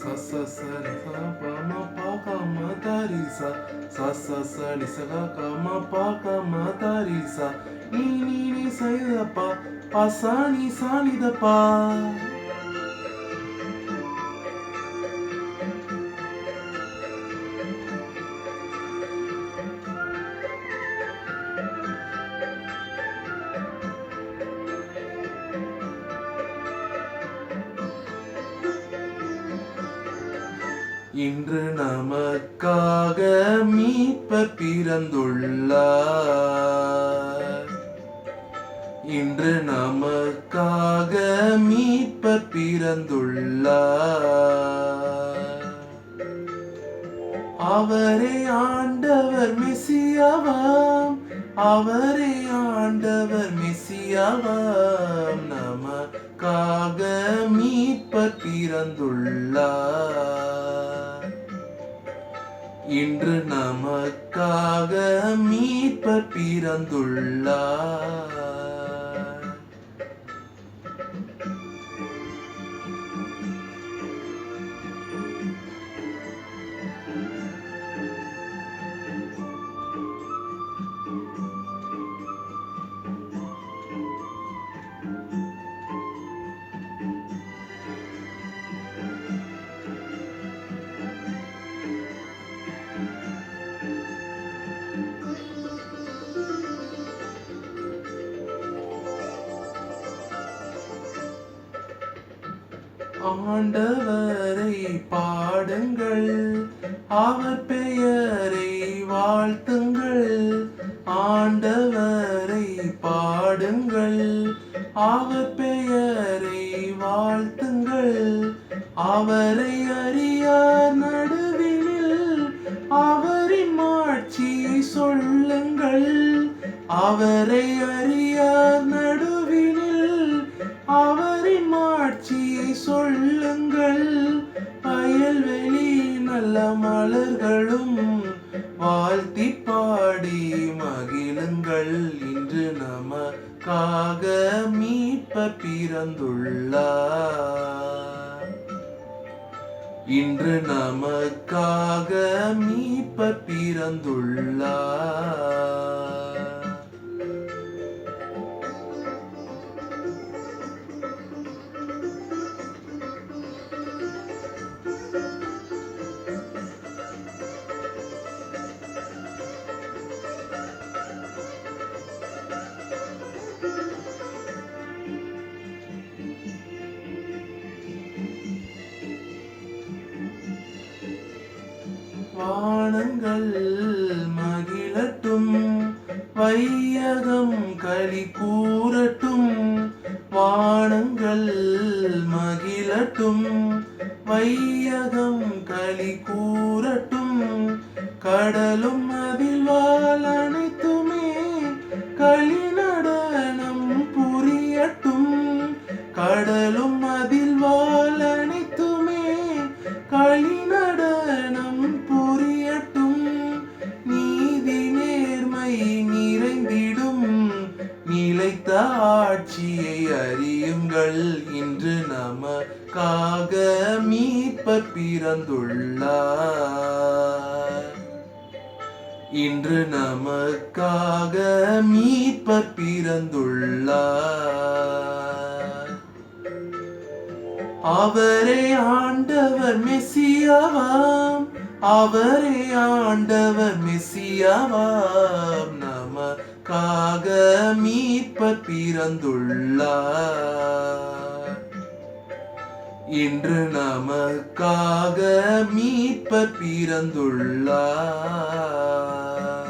ಸ ಸ ಸ ರಿ ಸ ಪ ಮ ಪ ಕ ಮ ತ ರಿ ಸ ಸ ಸ ಸ ರಿ ಸ ಗ ಕ ಮ ಪ ಕ ಮ ತ ರಿ ಸ ನೀ ನೀ ನೀ ಸ ದ ಪ ಪ ಸ ನೀ ಸ ನಿ ದ ಪ இன்று நமக்காக மீட்ப பிறந்துள்ளார். இன்று நமக்காக மீட்ப பிறந்துள்ளார். அவரே ஆண்டவர் மெசியாவாம். அவரே ஆண்டவர் மெசியாவாம். நமக்காக மீட்ப பிறந்துள்ளார். இன்று நமக்காக மீட்பர் பிறந்துள்ளார். ஆண்டவரை பாடுங்கள். அவர் பெயரை வாழ்த்துங்கள். ஆண்டவரை பாடுங்கள். அவர் பெயரை வாழ்த்துங்கள். அவரை அறியார் நடுவினில் அவரின் மாட்சி சொல்லுங்கள். அவரை நல்ல மலர்களும் வாழ்த்தி பாடி மகிழுங்கள். இன்று நமக்காக மீட்ப பிறந்துள்ளார். இன்று நமக்காக மீட்ப பிறந்துள்ளார். வானங்கள் மகிழட்டும் வையகம் களி கூறட்டும் வானங்கள் மகிழட்டும் வையகம் களி கூறட்டும் கடலும் அதில் வாழ அனைத்துமே களி நடனம் புரியட்டும் கடலும் இன்று நமக்காக மீட்பர் பிறந்துள்ளார். இன்று நமக்காக மீட்பர் பிறந்துள்ளார். அவரே ஆண்டவர் மெசியாவாம். அவரே ஆண்டவர் மெசியாவாம். நமக்காக மீட்பர் பிறந்துள்ளார். இன்று நமக்காக மீட்ப பிறந்துள்ளார்.